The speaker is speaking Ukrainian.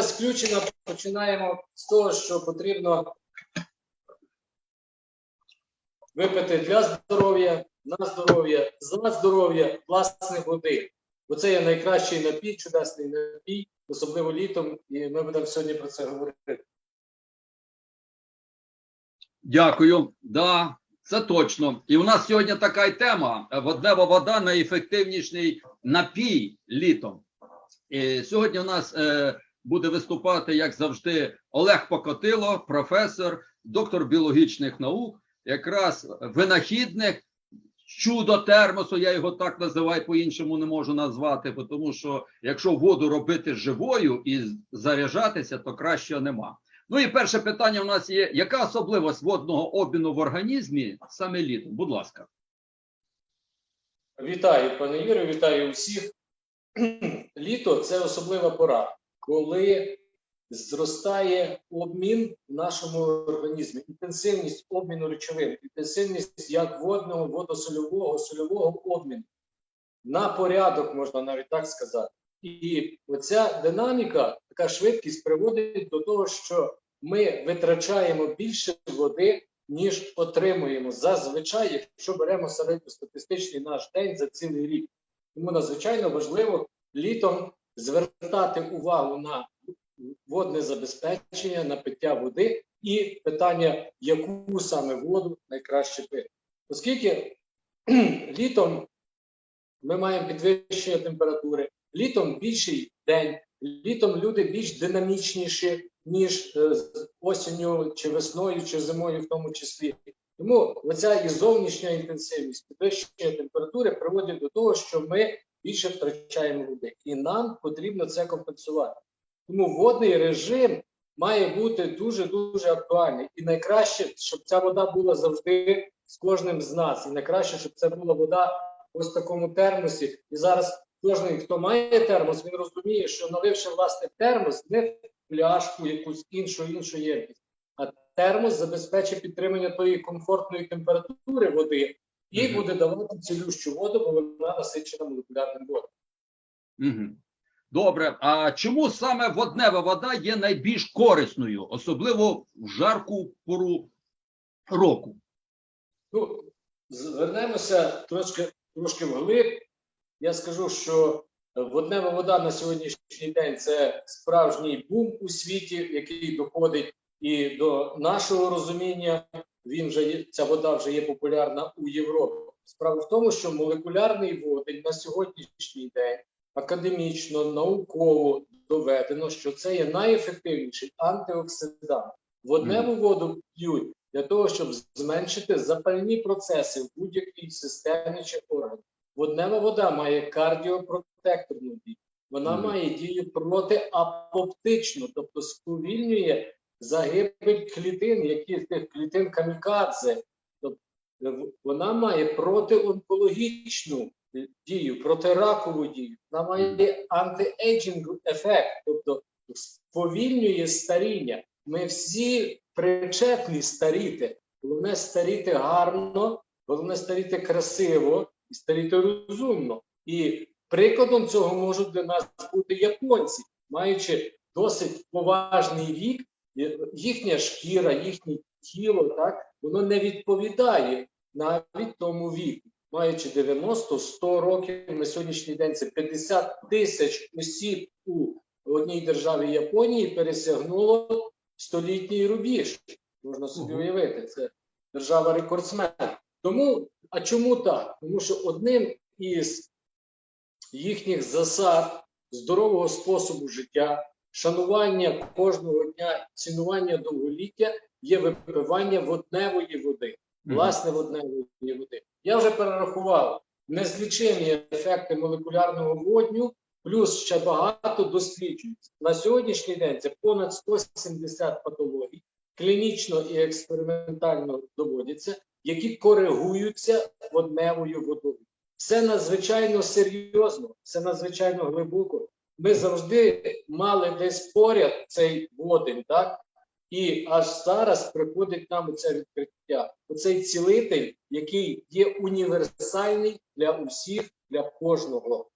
включена. Починаємо з того, що потрібно випити для здоров'я, на здоров'я, за здоров'я власне води. Бо це є найкращий напій, чудесний напій, особливо літом, і ми будемо сьогодні про це говорити. Дякую. Да, це точно. І у нас сьогодні така й тема: воднева вода найефективніший напій літом. І сьогодні у нас е, буде виступати, як завжди, Олег Покотило, професор, доктор біологічних наук, якраз винахідник. Чудо термосу, я його так називаю, по-іншому не можу назвати, тому що якщо воду робити живою і заряджатися, то кращого нема. Ну і перше питання у нас є: яка особливість водного обміну в організмі саме літом? Будь ласка. Вітаю, пане Юрію, вітаю усіх. Літо це особлива пора, коли зростає обмін в нашому організмі, інтенсивність обміну речовин, інтенсивність як водного, водосольового, сольового обміну. На порядок, можна навіть так сказати. І оця динаміка, така швидкість приводить до того, що ми витрачаємо більше води, ніж отримуємо зазвичай, якщо беремо середньостатистичний наш день за цілий рік. Тому надзвичайно важливо літом звертати увагу на водне забезпечення, на пиття води і питання, яку саме воду найкраще пити. Оскільки літом ми маємо підвищення температури, літом більший день, літом люди більш динамічніші, ніж е, осінню, чи весною, чи зимою, в тому числі. Тому оця і зовнішня інтенсивність, підвищення температури приводить до того, що ми більше втрачаємо води, і нам потрібно це компенсувати. Тому водний режим має бути дуже дуже актуальний. І найкраще, щоб ця вода була завжди з кожним з нас. І найкраще, щоб це була вода ось в такому термосі. І зараз кожен, хто має термос, він розуміє, що наливши власне термос, не пляшку, якусь іншу іншу ємність, а термос забезпечить підтримання тої комфортної температури води і Мгм. буде давати цілющу воду, бо вона насичена молекулярним водом. Угу. Добре. А чому саме воднева вода є найбільш корисною, особливо в жарку пору року? Ну, звернемося трошки, трошки вглиб. Я скажу, що воднева вода на сьогоднішній день це справжній бум у світі, який доходить і до нашого розуміння. Він вже є, ця вода вже є популярна у Європі. Справа в тому, що молекулярний водень на сьогоднішній день академічно, науково доведено, що це є найефективніший антиоксидант. Водневу воду п'ють для того, щоб зменшити запальні процеси в будь-якій системі чи органі. Воднева вода має кардіопротекторну дію. Вона має дію протиапоптичну, тобто сповільнює загибель клітин, які з тих клітин камікадзе. Тобто вона має протионкологічну дію, протиракову дію. Вона має антиейджинг ефект, тобто сповільнює старіння. Ми всі причетні старіти. Головне старіти гарно, головне старіти красиво і старіти розумно. І прикладом цього можуть для нас бути японці, маючи досить поважний вік, їхня шкіра, їхнє тіло, так воно не відповідає навіть тому віку. Маючи 90-100 років, на сьогоднішній день це 50 тисяч осіб у одній державі Японії пересягнуло столітній рубіж. Можна собі уявити, це держава рекордсмен. Тому, а чому так? Тому що одним із їхніх засад здорового способу життя, шанування кожного дня, цінування довголіття є випивання водневої води, власне водневої води. Я вже перерахував незлічимі ефекти молекулярного водню, плюс ще багато досліджується. На сьогоднішній день це понад 170 патологій, клінічно і експериментально доводяться, які коригуються водневою водою. Все надзвичайно серйозно, все надзвичайно глибоко. Ми завжди мали десь поряд цей водень, так? І аж зараз приходить нам це відкриття. Оцей цілитель, який є універсальний для усіх, для кожного.